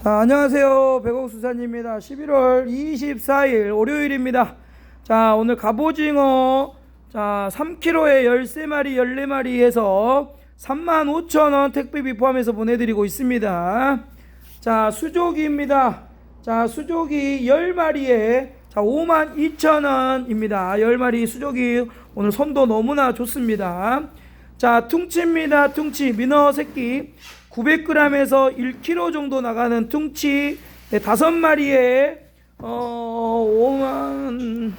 자, 안녕하세요. 백옥수산입니다. 11월 24일 월요일입니다. 자, 오늘 갑오징어 자, 3kg에 13마리, 14마리 해서 35,000원 택배비 포함해서 보내드리고 있습니다. 자, 수조기입니다. 자, 수조기 10마리에 자, 52,000원입니다. 10마리 수조기 오늘 선도 너무나 좋습니다. 자, 퉁치입니다. 퉁치 민어 새끼 900g에서 1kg 정도 나가는 퉁치 네, 5마리에 어 5만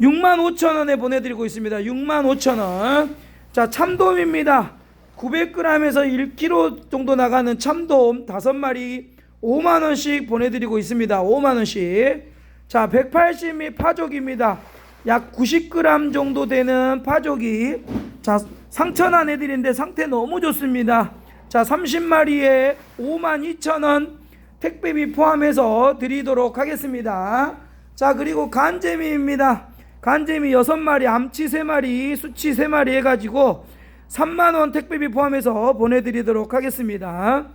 6만 5천 원에 보내드리고 있습니다. 6만 5천 원. 자 참돔입니다. 900g에서 1kg 정도 나가는 참돔 5마리 5만 원씩 보내드리고 있습니다. 5만 원씩. 자 180미 파족입니다. 약 90g 정도 되는 파족이 자 상처난 애들인데 상태 너무 좋습니다. 자 30마리에 5만 2천 원 택배비 포함해서 드리도록 하겠습니다. 자 그리고 간재미입니다. 간재미 6마리, 암치 3마리, 수치 3마리 해가지고 3만원 택배비 포함해서 보내드리도록 하겠습니다.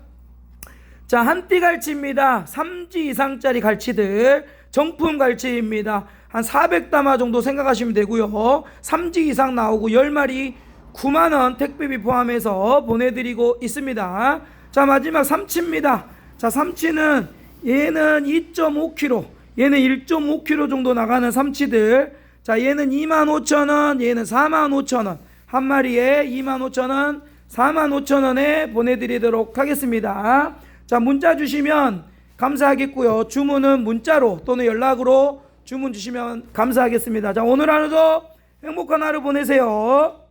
자, 한띠 갈치입니다. 3지 이상짜리 갈치들. 정품 갈치입니다. 한 400담화 정도 생각하시면 되고요. 3지 이상 나오고 10마리 9만원 택배비 포함해서 보내드리고 있습니다. 자, 마지막 삼치입니다. 자, 삼치는 얘는 2.5kg, 얘는 1.5kg 정도 나가는 삼치들. 자, 얘는 25,000원, 얘는 45,000원. 한 마리에 25,000원, 45,000원에 보내드리도록 하겠습니다. 자, 문자 주시면 감사하겠고요. 주문은 문자로 또는 연락으로 주문 주시면 감사하겠습니다. 자, 오늘 하루도 행복한 하루 보내세요.